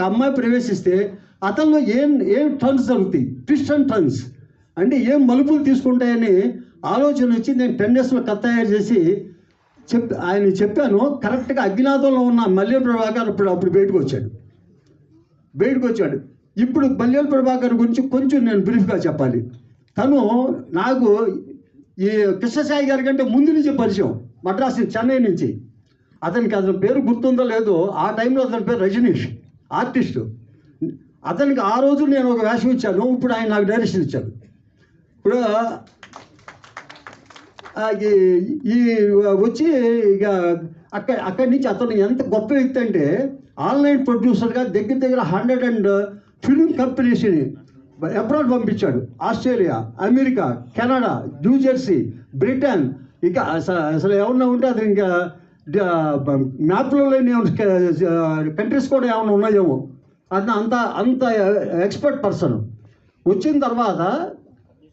అమ్మాయి ప్రవేశిస్తే అతనిలో ఏం ఏం టర్న్స్ జరుగుతాయి? ట్విస్ట్ అండ్ టర్న్స్ అంటే ఏం మలుపులు తీసుకుంటాయని ఆలోచన వచ్చి నేను టెన్ డేస్లో కథ తయారు చేసి చెప్ ఆయన చెప్పాను కరెక్ట్గా అజ్ఞాతంలో ఉన్న మల్లెల ప్రభాకర్ ఇప్పుడు అప్పుడు బయటకు వచ్చాడు. బయటకు వచ్చాడు. ఇప్పుడు మల్లెల ప్రభాకర్ గురించి కొంచెం నేను బ్రీఫ్గా చెప్పాలి. తను నాకు ఈ కృష్ణసాయి గారి కంటే ముందు నుంచి పరిచయం మద్రాస్ చెన్నై నుంచి. అతనికి అతని పేరు గుర్తుందో లేదో ఆ టైంలో అతని పేరు రజనీష్. ఆర్టిస్టు. అతనికి ఆ రోజు నేను ఒక వేషం ఇచ్చాను. ఇప్పుడు ఆయన నాకు డైరెక్షన్ ఇచ్చాడు. ఇప్పుడు ఈ- వచ్చి ఇక అక్కడ అక్కడి నుంచి అతను ఎంత గొప్ప వ్యక్తి అంటే ఆన్లైన్ ప్రొడ్యూసర్గా దగ్గర దగ్గర హండ్రెడ్ అండ్ ఫిల్మ్ కంపెనీస్ని అబ్రాడ్ పంపించాడు. Australia America Canada New Jersey Britain. ఇక అసలు అసలు ఏమన్నా ఉంటే అతను ఇంకా మ్యాప్లో లేని కంట్రీస్ కూడా ఏమైనా ఉన్నాయేమో. అది అంత అంత ఎక్స్పర్ట్ పర్సన్. వచ్చిన తర్వాత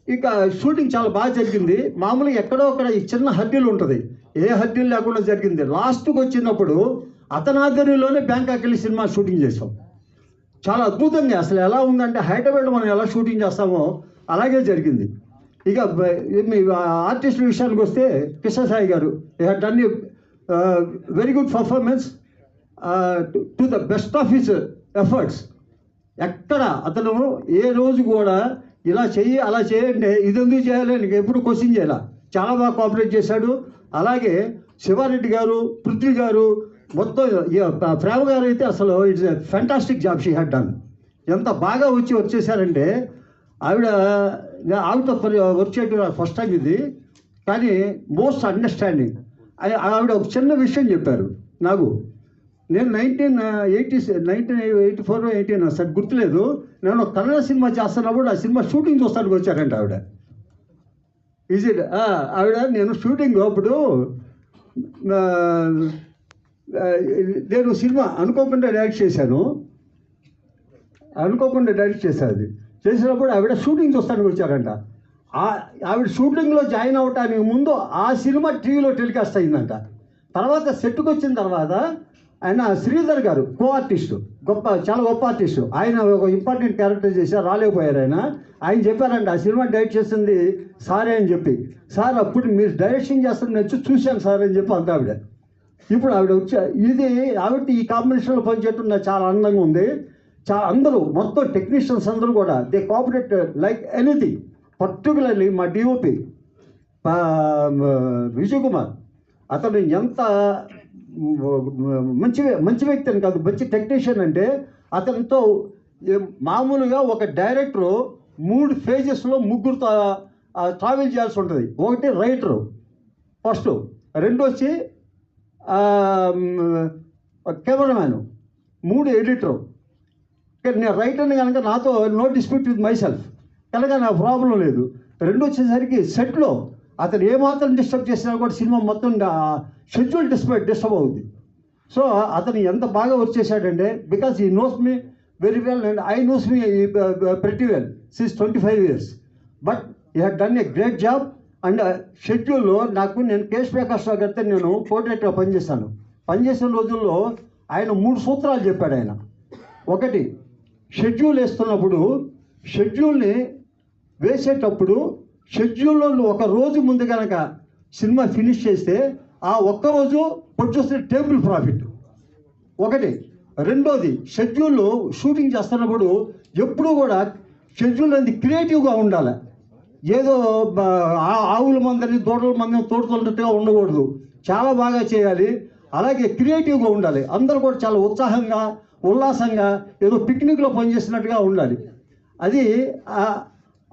ఇక షూటింగ్ చాలా బాగా జరిగింది. మామూలుగా ఎక్కడో అక్కడ ఈ చిన్న హడ్డీలు ఉంటుంది. ఏ హడ్డీలు లేకుండా జరిగింది. లాస్ట్కి వచ్చినప్పుడు అతని ఆధ్వర్యంలోనే బ్యాంకాక్ వెళ్ళి సినిమా షూటింగ్ చేసాం చాలా అద్భుతంగా అసలు ఎలా ఉందంటే హైదరాబాద్ మనం ఎలా షూటింగ్ చేస్తామో అలాగే జరిగింది. ఇక మీ ఆర్టిస్ట్ విషయానికి వస్తే Krishnasai garu done very good performance to the best of his efforts ఎక్కడ అతను ఏ రోజు కూడా ఇలా చెయ్యి అలా చేయండి ఇది ఎందుకు చేయాలి నీకు ఎప్పుడు క్వశ్చన్ చేయాల. చాలా బాగా కోఆపరేట్ చేశాడు. అలాగే శివారెడ్డి గారు పృథ్వీ గారు మొత్తం ప్రేమ గారు అయితే అసలు it's fantastic job she had done ఎంత బాగా వచ్చి వచ్చేసారంటే ఆవిడ ఆవిడతో వర్క్ చేయడం ఫస్ట్ టైం ఇది. కానీ మోస్ట్ అండర్స్టాండింగ్ ఆవిడ ఒక చిన్న విషయం చెప్పారు. నాకు నేను nineteen eighty nineteen eighty four eighteen sir గుర్తులేదు. నేను ఒక కన్నడ సినిమా చేస్తున్నప్పుడు ఆ సినిమా షూటింగ్ చూస్తానికి వచ్చారంట ఆవిడ. ఈజ్ ఇట్ ఆవిడ నేను షూటింగ్ అప్పుడు నేను సినిమా అనుకోకుండా డైరెక్ట్ చేశాను. అనుకోకుండా డైరెక్ట్ చేశాను అది. చేసినప్పుడు ఆవిడ షూటింగ్ చూస్తానికి వచ్చారంట. ఆవిడ షూటింగ్లో జాయిన్ అవ్వటానికి ముందు ఆ సినిమా టీవీలో టెలికాస్ట్ అయిందంట. తర్వాత సెట్కి వచ్చిన తర్వాత ఆయన శ్రీధర్ గారు కో ఆర్టిస్టు గొప్ప చాలా గొప్ప ఆర్టిస్టు. ఆయన ఒక ఇంపార్టెంట్ క్యారెక్టర్ చేశారు రాలేకపోయారు ఆయన. ఆయన చెప్పారంట ఆ సినిమా డైరెక్ట్ చేసింది సారే అని చెప్పి. సార్ అప్పుడు మీరు డైరెక్షన్ చేస్తున్న వచ్చి చూశాను సార్ అని చెప్పి అంత ఆవిడ. ఇప్పుడు ఆవిడ వచ్చి ఇది ఆవిడ ఈ కాంబినేషన్లో పనిచేయటం నాకు చాలా ఆనందంగా ఉంది. చాలా అందరూ మొత్తం టెక్నీషియన్స్ అందరూ కూడా they cooperate like anything. Particularly మా డిఓపి విజయ్ కుమార్. అతను ఎంత మంచి మంచి వ్యక్తి అని కాదు మంచి టెక్నీషియన్ అంటే అతనితో మామూలుగా ఒక డైరెక్టరు మూడు ఫేజెస్లో ముగ్గురుతో ట్రావెల్ చేయాల్సి ఉంటుంది. ఒకటి రైటరు ఫస్ట్. రెండు వచ్చి కెమెరామ్యాన్ మూడు ఎడిటరు. నేను రైటర్ని కనుక నాతో no dispute with myself. కనుక నా ప్రాబ్లం లేదు. రెండు వచ్చేసరికి సెట్లో అతను ఏమాత్రం డిస్టర్బ్ చేసినా కూడా సినిమా మొత్తం షెడ్యూల్ డిస్టర్బ్ డిస్టర్బ్ అవుతుంది సో అతను ఎంత బాగా వర్క్ చేశాడంటే because he knows me very well and I knows me pretty well since twenty five years but he had done a great job and షెడ్యూల్లో నాకు నేను కేఎస్ ప్రకాష్ రావు గారితో నేను కోఆర్డినేటర్గా పనిచేశాను. పనిచేసిన రోజుల్లో ఆయన మూడు సూత్రాలు చెప్పాడు ఆయన. ఒకటి షెడ్యూల్ వేస్తున్నప్పుడు షెడ్యూల్ని వేసేటప్పుడు షెడ్యూల్లో ఒక రోజు ముందు కనుక సినిమా ఫినిష్ చేస్తే ఆ ఒక్క రోజు ప్రొడ్యూసర్ టేబుల్ ప్రాఫిట్. ఒకటి. రెండోది షెడ్యూల్లో షూటింగ్ చేస్తున్నప్పుడు ఎప్పుడూ కూడా షెడ్యూల్ అనేది క్రియేటివ్గా ఉండాలి. ఏదో బ- ఆ- ఆవుల మందని దూడల మందని తోడుతున్నట్టుగా ఉండకూడదు. చాలా బాగా చేయాలి. అలాగే క్రియేటివ్గా ఉండాలి. అందరూ కూడా చాలా ఉత్సాహంగా ఉల్లాసంగా ఏదో పిక్నిక్లో పనిచేసినట్టుగా ఉండాలి. అది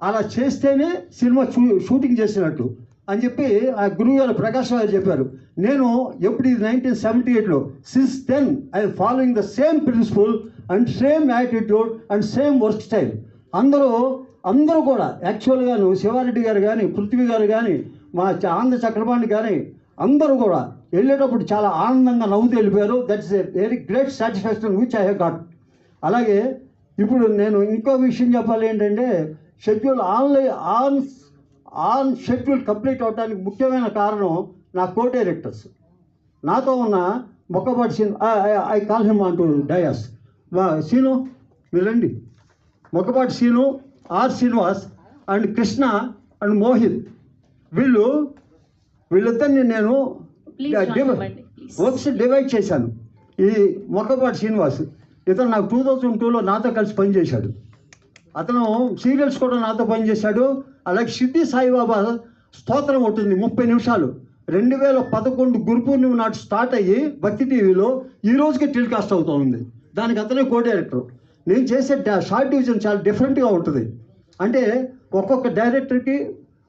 అలా చేస్తేనే సినిమా షూ షూటింగ్ చేసినట్టు అని చెప్పి ఆ గురువు గారు ప్రకాష్ గారు చెప్పారు. నేను ఎప్పుడు ఇది నైన్టీన్ సెవెంటీ ఎయిట్లో since then I following the same principle and same attitude and same work style అందరూ అందరూ కూడా యాక్చువల్గాను శివారెడ్డి గారు కానీ పృథ్వీ గారు కానీ మా చ- ఆంధ్ర చక్రపాణి కానీ అందరూ కూడా వెళ్ళేటప్పుడు చాలా ఆనందంగా నవ్వుతూ వెళ్ళిపోయారు. That's a very great satisfaction which I have got అలాగే ఇప్పుడు నేను ఇంకో విషయం చెప్పాలి ఏంటంటే schedule online on on schedule complete అవడానికి ముఖ్యమైన కారణం నా కో డైరెక్టర్స్ నాతో ఉన్న Mokkapati Seenu I call him అంటూ డయాస్. సీను మీరు రండి. Mokkapati Seenu R Srinivas and Krishna and Mohit. వీళ్ళు వీళ్ళిద్దరిని నేను. వర్క్స్ డివైడ్ చేశాను. ఈ మొక్కపాటి శ్రీనివాస్ ఇతను నాకు టూ థౌజండ్ టూలో నాతో కలిసి పనిచేశాడు. అతను సీరియల్స్ కూడా నాతో పనిచేశాడు. అలాగే సిద్ధి సాయిబాబా స్తోత్రం ఉంటుంది ముప్పై నిమిషాలు. రెండు వేల పదకొండు గురు పూర్ణిమ నాటి స్టార్ట్ అయ్యి భక్తి టీవీలో ఈ రోజుకి టెలికాస్ట్ అవుతూ ఉంది. దానికి అతనే కో డైరెక్టర్ నేను చేసే షార్ట్ డివిజన్ చాలా డిఫరెంట్గా ఉంటుంది. అంటే ఒక్కొక్క డైరెక్టర్కి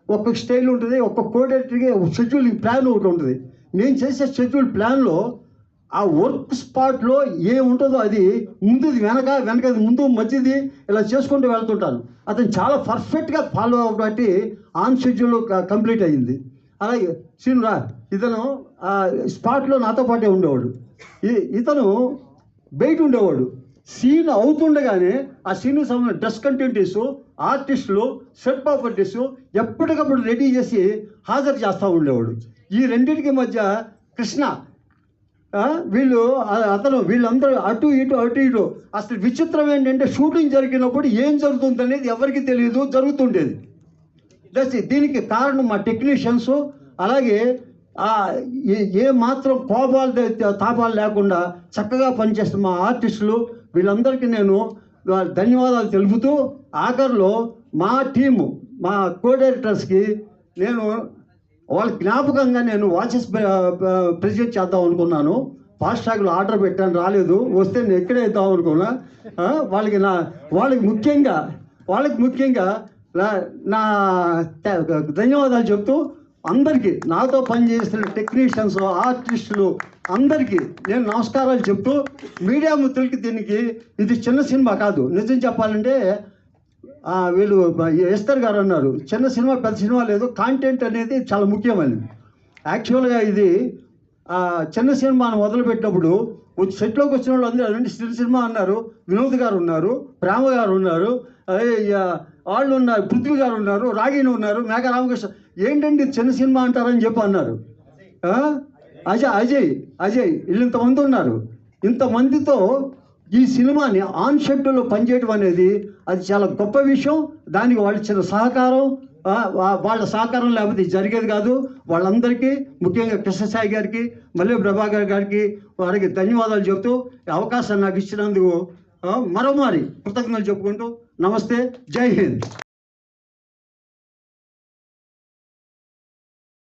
ఒక్కొక్క స్టైల్ ఉంటుంది ఒక్కొక్క కో డైరెక్టర్కి షెడ్యూల్ ప్లాన్ ఒకటి ఉంటుంది. నేను చేసే షెడ్యూల్ ప్లాన్లో ఆ వర్క్ స్పాట్లో ఏముంటుందో అది ముందుది వెనక వెనకది ముందు మధ్యది ఇలా చేసుకుంటూ వెళ్తుంటాను అతను చాలా పర్ఫెక్ట్గా ఫాలో అవ్వబట్టి ఆన్ షెడ్యూల్ కంప్లీట్ అయ్యింది అలాగే సీనురా ఇతను స్పాట్లో నాతో పాటే ఉండేవాడు. ఈ- ఇతను బయట ఉండేవాడు. సీన్ అవుతుండగానే ఆ సీన్ సంబంధించిన డ్రెస్ ఆర్టిస్టులు సెట్ ప్రాపర్టీస్ ఎప్పటికప్పుడు రెడీ చేసి హాజరు చేస్తూ ఉండేవాడు. ఈ రెండింటికి మధ్య కృష్ణ వీళ్ళు అతను వీళ్ళందరూ అటు ఇటు అటు ఇటు. అసలు విచిత్రం ఏంటంటే షూటింగ్ జరిగినప్పుడు ఏం జరుగుతుంది అనేది ఎవరికి తెలియదు జరుగుతుండేది. దస్ దీనికి కారణం మా టెక్నీషియన్స్ అలాగే ఏ- ఏ మాత్రం కోపాలు తాపాలు లేకుండా చక్కగా పనిచేస్తున్న మా ఆర్టిస్టులు వీళ్ళందరికీ నేను ధన్యవాదాలు తెలుపుతూ ఆఖరిలో మా టీము మా కో డైరెక్టర్స్కి నేను వాళ్ళ జ్ఞాపకంగా నేను వాచెస్ ప్రెజెంట్ చేద్దాం అనుకున్నాను. ఫాస్ట్ ట్రాక్లో ఆర్డర్ పెట్టాను రాలేదు. వస్తే నేను ఎక్కడే ఇద్దాం అనుకున్నా. వాళ్ళకి నా వాళ్ళకి ముఖ్యంగా వాళ్ళకి ముఖ్యంగా నా- ధన్యవాదాలు చెప్తూ అందరికీ నాతో పనిచేస్తున్న టెక్నీషియన్స్ ఆర్టిస్టులు అందరికీ నేను నమస్కారాలు చెప్తూ మీడియా మిత్రులకి దీనికి ఇది చిన్న సినిమా కాదు. నిజం చెప్పాలంటే వీళ్ళు ఎస్తర్ గారు అన్నారు చిన్న సినిమా పెద్ద సినిమా లేదు కాంటెంట్ అనేది చాలా ముఖ్యమైనది. యాక్చువల్గా ఇది చిన్న సినిమాను మొదలుపెట్టినప్పుడు వచ్చి సెట్లోకి వచ్చిన వాళ్ళు అందరూ అలాంటి చిన్న సినిమా అన్నారు వినోద్ గారు ఉన్నారు ప్రేమ గారు ఉన్నారు వాళ్ళు ఉన్నారు పృథ్వీ గారు ఉన్నారు రాగిణి ఉన్నారు మేఘ రామకృష్ణ ఏంటండి చిన్న సినిమా అంటారని చెప్పి అన్నారు. అజయ్ అజయ్ అజయ్ వీళ్ళు ఇంతమంది ఉన్నారు. ఇంతమందితో ఈ సినిమాని ఆన్ షెడ్యూల్లో పనిచేయడం అనేది అది చాలా గొప్ప విషయం. దానికి వాళ్ళు ఇచ్చిన సహకారం వాళ్ళ సహకారం లేకపోతే జరిగేది కాదు. వాళ్ళందరికీ ముఖ్యంగా కృష్ణసాయి గారికి మల్లె ప్రభాకర్ గారికి వారికి ధన్యవాదాలు చెబుతూ అవకాశం నాకు ఇచ్చినందుకు మరోమారి కృతజ్ఞతలు చెప్పుకుంటూ నమస్తే జై హింద్.